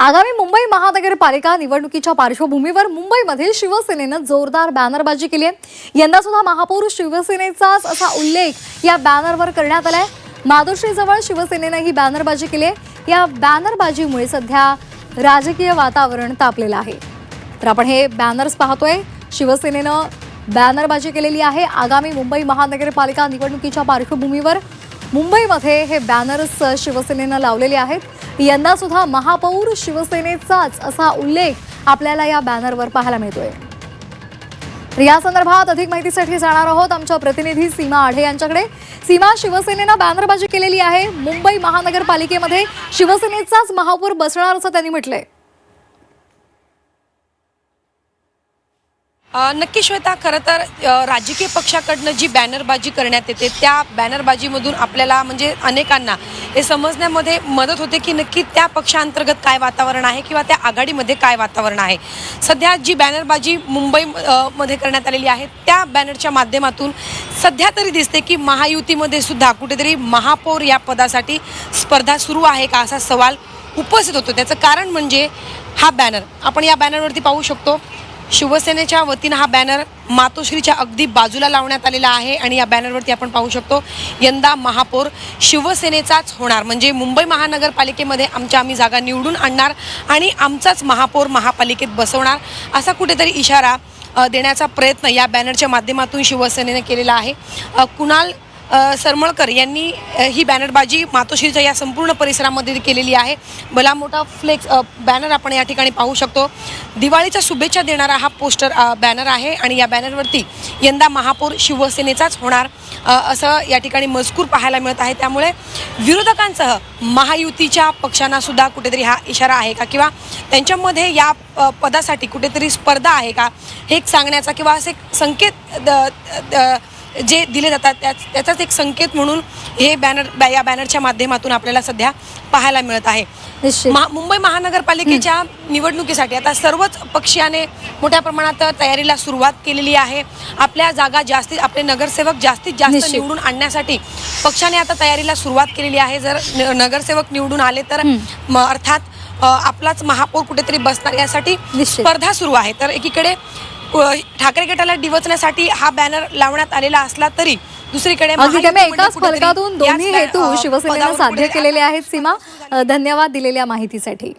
आगामी मुंबई महानगरपालिका निवडणुकीच्या पार्श्वभूमीवर मुंबईमध्ये शिवसेनेनं जोरदार बॅनरबाजी केली आहे. यंदा सुद्धा महापौर शिवसेनेचाच असा उल्लेख या बॅनरवर करण्यात आलाय. माधुश्रीजवळ शिवसेनेनं ही बॅनरबाजी केली आहे. या बॅनरबाजीमुळे सध्या राजकीय वातावरण तापलेलं आहे. तर आपण हे बॅनर्स पाहतोय. शिवसेनेनं बॅनरबाजी केलेली आहे. आगामी मुंबई महानगरपालिका निवडणुकीच्या पार्श्वभूमीवर मुंबईमध्ये हे बॅनर्स शिवसेनेनं लावलेले आहेत. यंदा सुद्धा महापौर शिवसेनेचाच असा उल्लेख आपल्याला या बॅनरवर पाहायला मिळतोय. तर या संदर्भात अधिक माहितीसाठी जाणार आहोत आमच्या प्रतिनिधी सीमा आढे यांच्याकडे. सीमा शिवसेनेनं बॅनरबाजी केलेली आहे. मुंबई महानगरपालिकेमध्ये शिवसेनेचाच महापौर बसणार असं त्यांनी म्हटलंय. नक्की श्वेता खरं तर राजकीय पक्षाकडनं जी बॅनरबाजी करण्यात येते त्या बॅनरबाजीमधून आपल्याला म्हणजे अनेकांना हे समजण्यामध्ये मदत होते की नक्की त्या पक्षांतर्गत काय वातावरण आहे किंवा त्या आघाडीमध्ये काय वातावरण आहे. सध्या जी बॅनरबाजी मुंबई मध्ये करण्यात आलेली आहे त्या बॅनरच्या माध्यमातून सध्या तरी दिसते की महायुतीमध्ये सुद्धा कुठेतरी महापौर या पदासाठी स्पर्धा सुरू आहे का असा सवाल उपस्थित होतो. त्याचं कारण म्हणजे हा बॅनर. आपण या बॅनरवरती पाहू शकतो शिवसेनेच्या वतीनं हा बॅनर मातोश्रीच्या अगदी बाजूला लावण्यात आलेला आहे आणि या बॅनरवरती आपण पाहू शकतो यंदा महापौर शिवसेनेचाच होणार. म्हणजे मुंबई महानगरपालिकेमध्ये आमच्या आम्ही जागा निवडून आणणार आणि आमचाच महापौर महापालिकेत बसवणार असा कुठेतरी इशारा देण्याचा प्रयत्न या बॅनरच्या माध्यमातून शिवसेनेने केलेला आहे. कुणाल सरमळकर यांनी ही बॅनरबाजी मातोश्रीच्या या संपूर्ण परिसरामध्ये केलेली आहे. भला मोठा फ्लेक्स बॅनर आपण या ठिकाणी पाहू शकतो. दिवाळीच्या शुभेच्छा देणारा हा पोस्टर बॅनर आहे आणि या बॅनरवरती यंदा महापौर शिवसेनेचाच होणार. असं या ठिकाणी मजकूर पाहायला मिळत आहे. त्यामुळे विरोधकांसह महायुतीच्या पक्षांना सुद्धा कुठेतरी हा इशारा आहे का? किंवा त्यांच्यामध्ये या पदासाठी कुठेतरी स्पर्धा आहे का? हे एक सांगण्याचा किंवा असे एक संकेत द- द- जे दिले जातात त्याच त्याचाच एक संकेत म्हणून हे बॅनर या बॅनरच्या माध्यमातून आपल्याला सध्या पाहायला मिळत आहे. महा मुंबई महानगरपालिकेच्या निवडणुकीसाठी आता सर्वच पक्षाने मोठ्या प्रमाणात तयारीला सुरुवात केलेली आहे. आपल्या जागा जास्तीत आपले नगरसेवक जास्तीत जास्त. निवडून आणण्यासाठी पक्षाने आता तयारीला सुरुवात केलेली आहे. जर नगरसेवक निवडून आले तर अर्थात आपलाच महापौर कुठेतरी बसणार यासाठी. स्पर्धा सुरू आहे. तर एकीकडे ठाकरे गटाला डिवचण्यासाठी हा बॅनर लावण्यात आलेला असला तरी दुसरीकडे एकाच फलकातून दोन्ही हेतू पदावर साध्य केलेले आहेत सीमा. धन्यवाद दिलेल्या माहितीसाठी.